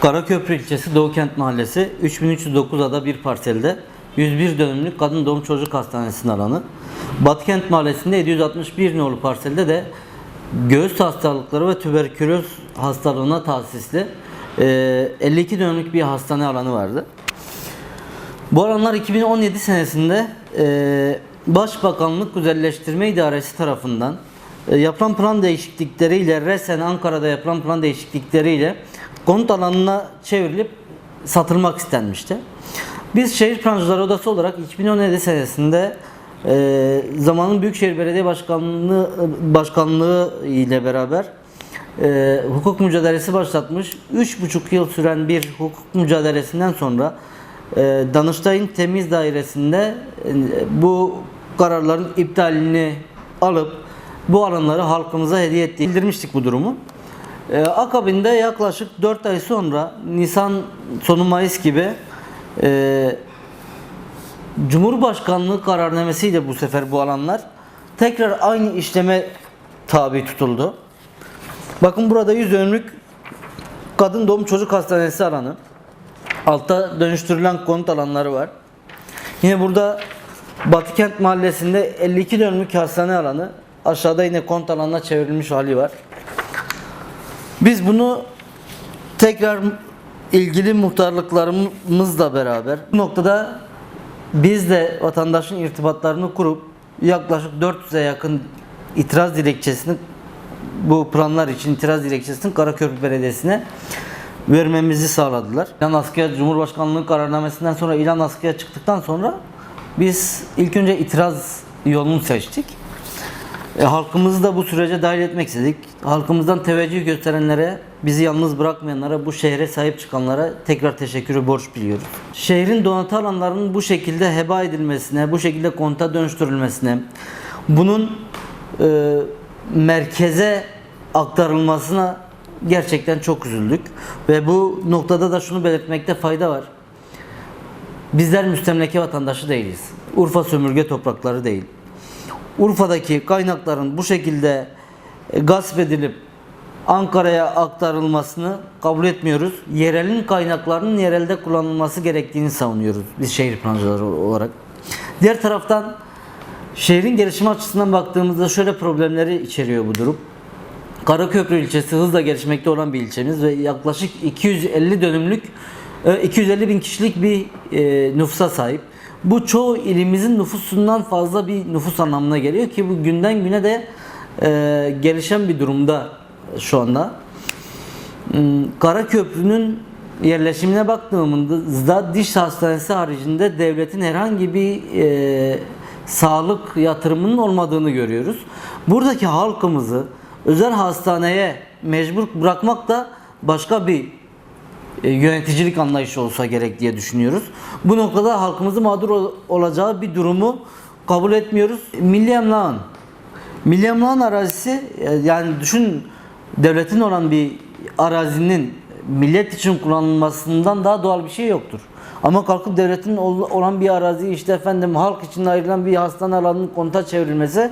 Karaköprü ilçesi Doğukent Mahallesi 3309 ada bir parselde 101 dönümlük kadın doğum çocuk hastanesinin alanı. Batkent Mahallesi'nde 761 nolu parselde de göğüs hastalıkları ve tüberküloz hastalığına tahsisli e, 52 dönümlük bir hastane alanı vardı. Bu alanlar 2017 senesinde e, Başbakanlık Güzelleştirme İdaresi tarafından e, yapılan plan değişiklikleriyle resen Ankara'da yapılan plan değişiklikleriyle konut alanına çevrilip satılmak istenmişti. Biz Şehir Plancıları Odası olarak 2017 senesinde e, zamanın Büyükşehir Belediye Başkanlığı Başkanlığı ile beraber e, hukuk mücadelesi başlatmış. 3,5 yıl süren bir hukuk mücadelesinden sonra e, Danıştay'ın temiz dairesinde e, bu kararların iptalini alıp bu alanları halkımıza hediye ettiğini bildirmiştik bu durumu. E, akabinde yaklaşık 4 ay sonra Nisan sonu Mayıs gibi e, Cumhurbaşkanlığı kararnamesiyle bu sefer bu alanlar tekrar aynı işleme tabi tutuldu. Bakın burada 100 dönümlük kadın doğum çocuk hastanesi alanı. Altta dönüştürülen konut alanları var. Yine burada Batıkent Mahallesi'nde 52 dönümlük hastane alanı. Aşağıda yine konut alanına çevrilmiş hali var. Biz bunu tekrar ilgili muhtarlıklarımızla beraber bu noktada biz de vatandaşın irtibatlarını kurup yaklaşık 400'e yakın itiraz dilekçesini bu planlar için itiraz dilekçesini Karaköprü Belediyesi'ne vermemizi sağladılar. İlan askıya Cumhurbaşkanlığı kararnamesinden sonra ilan askıya çıktıktan sonra biz ilk önce itiraz yolunu seçtik. E, halkımızı da bu sürece dahil etmek istedik. Halkımızdan teveccüh gösterenlere, bizi yalnız bırakmayanlara, bu şehre sahip çıkanlara tekrar teşekkürü borç biliyoruz. Şehrin donatı alanlarının bu şekilde heba edilmesine, bu şekilde konta dönüştürülmesine, bunun e, merkeze aktarılmasına gerçekten çok üzüldük. Ve bu noktada da şunu belirtmekte fayda var. Bizler müstemleke vatandaşı değiliz. Urfa sömürge toprakları değil. Urfa'daki kaynakların bu şekilde e, gasp edilip Ankara'ya aktarılmasını kabul etmiyoruz. Yerelin kaynaklarının yerelde kullanılması gerektiğini savunuyoruz biz şehir plancıları olarak. Diğer taraftan şehrin gelişimi açısından baktığımızda şöyle problemleri içeriyor bu durum. Karaköprü ilçesi hızla gelişmekte olan bir ilçemiz ve yaklaşık 250 dönümlük e, 250 bin kişilik bir e, nüfusa sahip. Bu çoğu ilimizin nüfusundan fazla bir nüfus anlamına geliyor ki bu günden güne de e, gelişen bir durumda şu anda. Hmm, Karaköprü'nün yerleşimine baktığımızda diş hastanesi haricinde devletin herhangi bir e, sağlık yatırımının olmadığını görüyoruz. Buradaki halkımızı özel hastaneye mecbur bırakmak da başka bir yöneticilik anlayışı olsa gerek diye düşünüyoruz. Bu noktada halkımızın mağdur ol- olacağı bir durumu kabul etmiyoruz. Milli Emlak'ın Milli Emlak'ın arazisi e, yani düşün devletin olan bir arazinin millet için kullanılmasından daha doğal bir şey yoktur. Ama kalkıp devletin ol- olan bir arazi işte efendim halk için ayrılan bir hastane alanının konta çevrilmesi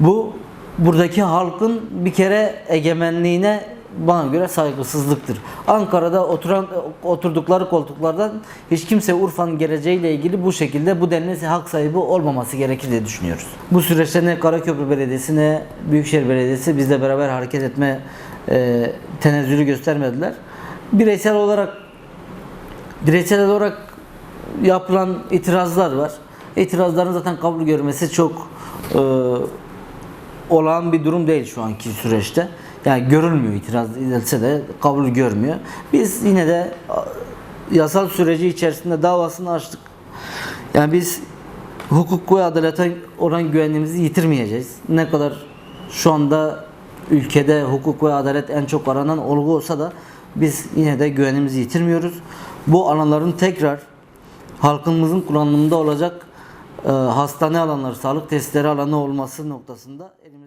bu buradaki halkın bir kere egemenliğine bana göre saygısızlıktır. Ankara'da oturan oturdukları koltuklardan hiç kimse Urfa'nın geleceğiyle ilgili bu şekilde bu denli hak sahibi olmaması gerekir diye düşünüyoruz. Bu süreçte ne Karaköprü Belediyesi ne Büyükşehir Belediyesi bizle beraber hareket etme e, tenezzülü göstermediler. Bireysel olarak bireysel olarak yapılan itirazlar var. İtirazların zaten kabul görmesi çok e, olağan bir durum değil şu anki süreçte. Yani görülmüyor itiraz edilse de kabul görmüyor. Biz yine de yasal süreci içerisinde davasını açtık. Yani biz hukuk ve adalete olan güvenliğimizi yitirmeyeceğiz. Ne kadar şu anda ülkede hukuk ve adalet en çok aranan olgu olsa da biz yine de güvenimizi yitirmiyoruz. Bu alanların tekrar halkımızın kullanımında olacak hastane alanları, sağlık testleri alanı olması noktasında elimizden gelen